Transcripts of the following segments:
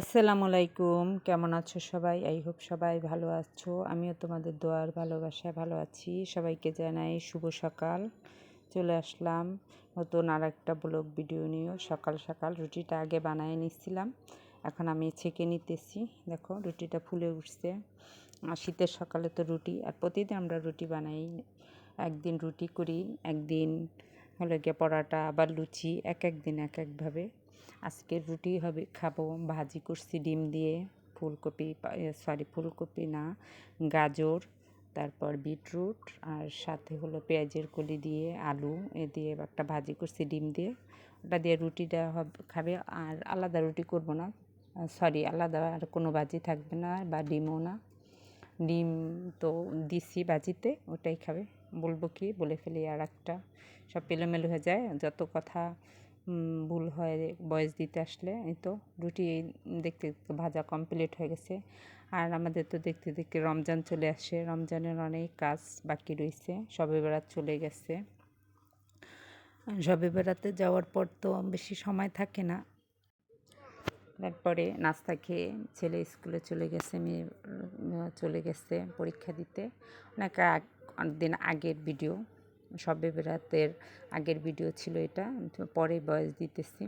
আসসালামু আলাইকুম। কেমন আছো সবাই? আই হোপ সবাই ভালো আছো। আমিও তোমাদের দোয়ার ভালোবাসায় ভালো আছি। সবাইকে জানাই শুভ সকাল। চলে আসলাম নতুন আর একটা ব্লগ ভিডিও নিয়েও সকাল সকাল রুটিটা আগে বানিয়ে নিচ্ছিলাম এখন আমি ছেঁকে নিতেছি। দেখো, রুটিটা ফুলে উঠছে। আর শীতের সকালে তো রুটি, আর প্রতিদিন আমরা রুটি বানাই। একদিন রুটি করি, একদিন হলো গিয়ে পরোটা, আবার লুচি, এক এক দিন এক একভাবে আজকে রুটি হবে, খাব। ভাজি করছি ডিম দিয়ে, ফুলকপি সরি ফুলকপি না, গাজর, তারপর বিটরুট, আর সাথে হলো পেঁয়াজের কলি দিয়ে আলু, এ দিয়ে একটা ভাজি করছি ডিম দিয়ে। ওটা দিয়ে রুটিটা হবে, খাবে, আর আলাদা রুটি করব না। সরি আলাদা আর কোনো ভাজি থাকবে না, বা ডিমও না। ডিম তো দিছি ভাজিতে, ওটাই খাবে। বলব কি, বলে ফেলি আর একটা সব পেলোমেলো হয়ে যায়, যত কথা ভুল হয় বয়স দিতে আসলে। এই তো, রুটি দেখতে দেখতে ভাজা কমপ্লিট হয়ে গেছে। আর আমাদের তো দেখতে দেখতে রমজান চলে আসে। রমজানের অনেক কাজ বাকি রয়েছে সবে বেড়াত চলে গেছে। সবে বেড়াতে যাওয়ার পর তো বেশি সময় থাকে না। তারপরে নাস্তা খেয়ে ছেলে স্কুলে চলে গেছে, মেয়ে চলে গেছে পরীক্ষা দিতে। অনেক দিন আগের ভিডিও সবে বেরাতের আগের ভিডিও ছিল এটা পরে বয়স দিতেছি।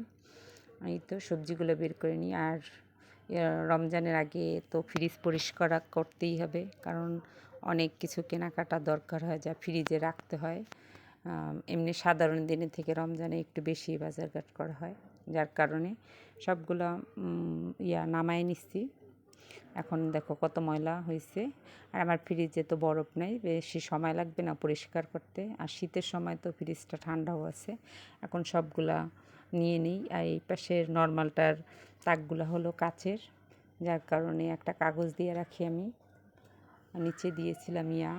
এই তো সবজিগুলো বের করে নিই। আর রমজানের আগে তো ফ্রিজ পরিষ্কার করতেই হবে, কারণ অনেক কিছু কেনাকাটা দরকার হয় যা ফ্রিজে রাখতে হয়। এমনি সাধারণ দিনের থেকে রমজানে একটু বেশি বাজারঘাট করা হয়, যার কারণে সবগুলো ইয়া, নামায় নিচ্ছি। এখন দেখো কত ময়লা হয়েছে। আর আমার ফ্রিজে তো বরফ নেই, বেশি সময় লাগবে না পরিষ্কার করতে। আর শীতের সময় তো ফ্রিজটা ঠান্ডাও আছে। এখন সবগুলা নিয়ে নিই। আর এই পাশের নর্মালটার তাকগুলো হলো কাচের, যার কারণে একটা কাগজ দিয়ে রাখি আমি। নিচে দিয়েছিলাম ইয়া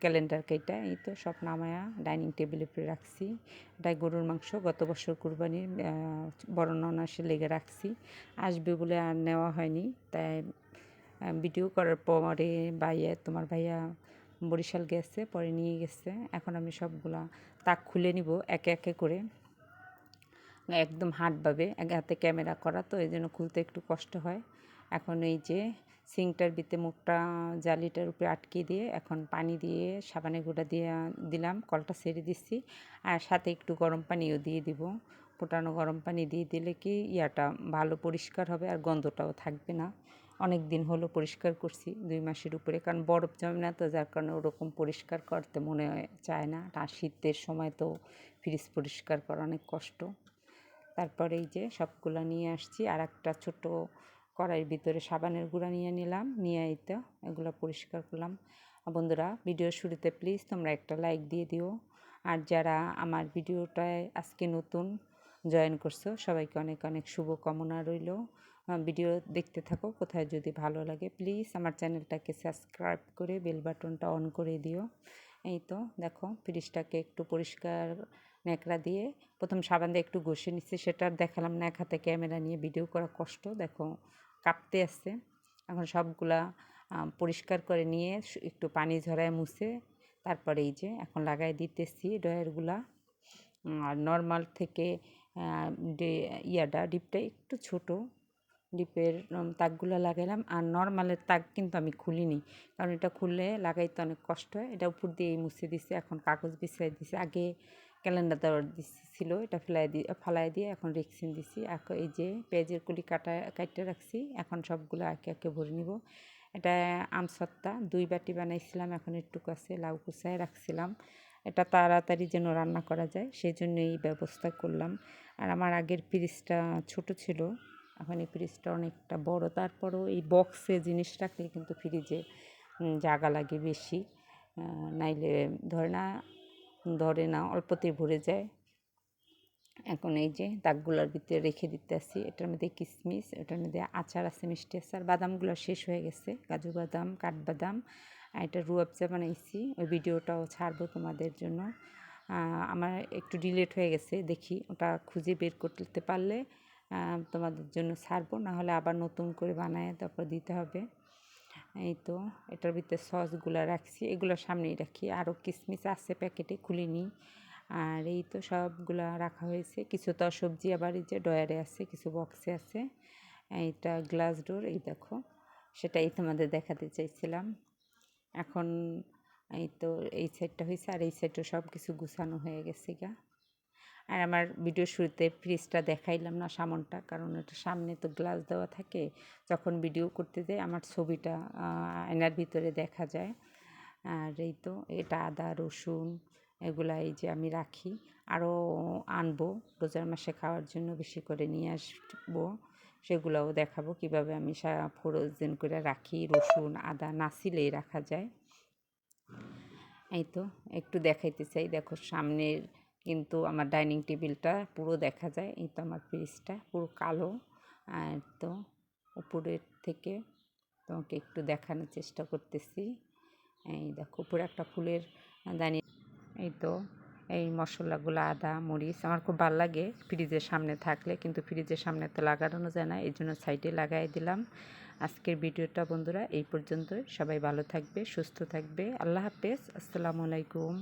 ক্যালেন্ডার কেটা এই তো সব নামায়া ডাইনিং টেবিলের উপরে রাখছি। এটাই গরুর মাংস। গত বছর কুরবানির বর্ণনাসে লেগে রাখছি। আসবে বলে আর নেওয়া হয়নি। তাই ভিডিও করার পরে ভাইয়া, তোমার ভাইয়া বরিশাল গেছে, পরে নিয়ে গেছে। এখন আমি সবগুলা তাক খুলে নিব, একে একে করে। একদম হাটভাবে এক হাতে ক্যামেরা করা, তো এই জন্য খুলতে একটু কষ্ট হয়। এখন এই যে সিঙ্কটার ভিতরে মুখটা, জালিটার উপরে আটকে দিয়ে এখন পানি দিয়ে, সাবানের গুঁড়া দিয়ে দিলাম, কলটা সেরে দিচ্ছি আর সাথে একটু গরম পানিও দিয়ে দিব। ফোটানো গরম পানি দিয়ে দিলে কি, ইয়াটা ভালো পরিষ্কার হবে আর গন্ধটাও থাকবে না। অনেক দিন হলো পরিষ্কার করছি, দুই মাসের উপরে। কারণ বরফ জমে না তো, যার কারণে ওরকম পরিষ্কার করতে মনে চায় না। আর শীতের সময় তো ফ্রিজ পরিষ্কার করা অনেক কষ্ট। তারপরে এই যে সবগুলো নিয়ে আসছি, আর একটা ছোটো কড়াইয়ের ভিতরে সাবানের গুঁড়া নিয়ে নিলাম, নিয়ে এই তো এগুলো পরিষ্কার করলাম। বন্ধুরা ভিডিও শুরুতে প্লিজ তোমরা একটা লাইক দিয়ে দিও। আর যারা আমার ভিডিওটায় আজকে নতুন জয়েন করছ, সবাইকে অনেক অনেক শুভকামনা রইল। ভিডিও দেখতে থাকো, কোথায় যদি ভালো লাগে। প্লিজ আমার চ্যানেলটাকে সাবস্ক্রাইব করে বেল বাটনটা অন করে দিও। এই তো, দেখো ফ্রিজটাকে একটু পরিষ্কার ন্যাকড়া দিয়ে, প্রথম সাবান দিয়ে একটু ঘষে নিচ্ছি, সেটা দেখালাম না, এক হাতে ক্যামেরা নিয়ে ভিডিও করা কষ্ট, দেখো, কাঁপতে আসছে। এখন সবগুলা পরিষ্কার করে নিয়ে একটু পানি ঝরায় মুছে, তারপরে এই যে, এখন লাগাই দিতেছি ডয়ারগুলা আর নর্মাল থেকে ইয়াটা ডিপটা একটু ছোট। ডিপের তাকগুলো লাগাইলাম। আর নর্মালের তাক কিন্তু আমি খুলিনি। কারণ এটা খুললে লাগাইতে অনেক কষ্ট হয়। এটা উপর দিয়ে মুছে দিছে, এখন কাগজ বিছাই দিছে। আগে ক্যালেন্ডার দেওয়ার ছিল। এটা ফেলাই দিয়ে ফালাই দিয়ে এখন রেক্সিন দিছি। এখন এই যে পেঁয়াজের কুলি কাটা কাটতে রাখছি। এখন সবগুলো একে একে ভরে নিব। এটা আমসত্তা দুই বাটি বানাইছিলাম। এখন একটু কাছে লাউ কুচায় রাখছিলাম। এটা তাড়াতাড়ি যেন রান্না করা যায় সেই জন্য এই ব্যবস্থা করলাম। আর আমার আগের ফ্রিজটা ছোট ছিল। এখন এই ফ্রিজটা অনেকটা বড়। তারপরও এই বক্সে জিনিস রাখলে কিন্তু ফ্রিজে জায়গা লাগে বেশি। নাইলে ধরে না ধরে না, অল্পতেই ভরে যায়। এখন এই যে দাগগুলোর ভিতরে রেখে দিতে আসি এটার মধ্যে কিশমিশ এটার মধ্যে আচার আছে, মিষ্টি আচার। বাদামগুলো শেষ হয়ে গেছে। কাজু বাদাম, কাঠবাদাম। আর এটা রুয়াবজা বানাইছি। ওই ভিডিওটাও ছাড়বো তোমাদের জন্য। আমার একটু ডিলেট হয়ে গেছে, দেখি। ওটা খুঁজে বের করতে পারলে তোমাদের জন্য ছাড়বো, নাহলে আবার নতুন করে বানায় তারপর দিতে হবে। এই তো, এটার ভিতরে সসগুলো রাখছি, এগুলো সামনেই রাখি। আরও কিশমিশ আছে প্যাকেটে খুলিনি আর এই তো সবগুলা রাখা হয়েছে। কিছু তো সবজি আবার এই যে ডয়ারে আছে, কিছু বক্সে আছে। এইটা গ্লাস ডোর, এই দেখো, সেটাই তোমাদের দেখাতে চাইছিলাম। এখন এই তো এই সাইডটা হয়েছে, আর এই সাইডটা সব কিছু গুছানো হয়ে গেছে গা। আর আমার ভিডিও শুরুতে ফ্রিজটা দেখাইলাম না সামনটা, কারণ এটা সামনে তো গ্লাস দেওয়া থাকে। যখন ভিডিও করতে যাই, আমার ছবিটা আয়নার ভিতরে দেখা যায়। আর এই তো, এটা আদা, রসুন এগুলা এই যে আমি রাখি। আরও আনব, রোজার মাসে খাওয়ার জন্য বেশি করে নিয়ে আসব। সেগুলোও দেখাবো কীভাবে আমি ফ্রোজেন করে রাখি। রসুন, আদা নাসিলেই রাখা যায়। এই তো, একটু দেখাইতে চাই। দেখো, সামনের কিন্তু আমার ডাইনিং টেবিলটা পুরো দেখা যায়, এই তো আমার ফ্রিজটা পুরো কালো। আর তো উপরের থেকে তোমাকে একটু দেখানোর চেষ্টা করতেছি। এই দেখো, উপরে একটা ফুলের দানি এই তো এই মশলাগুলো, আদা, মরিচ আমার খুব ভালো লাগে ফ্রিজের সামনে থাকলে, কিন্তু ফ্রিজের সামনে তো লাগানো যায় না, এই জন্য সাইডে লাগাই দিলাম। আজকের ভিডিওটা বন্ধুরা এই পর্যন্ত সবাই ভালো থাকবে, সুস্থ থাকবে। আল্লাহ হাফেজ, আসসালামু আলাইকুম।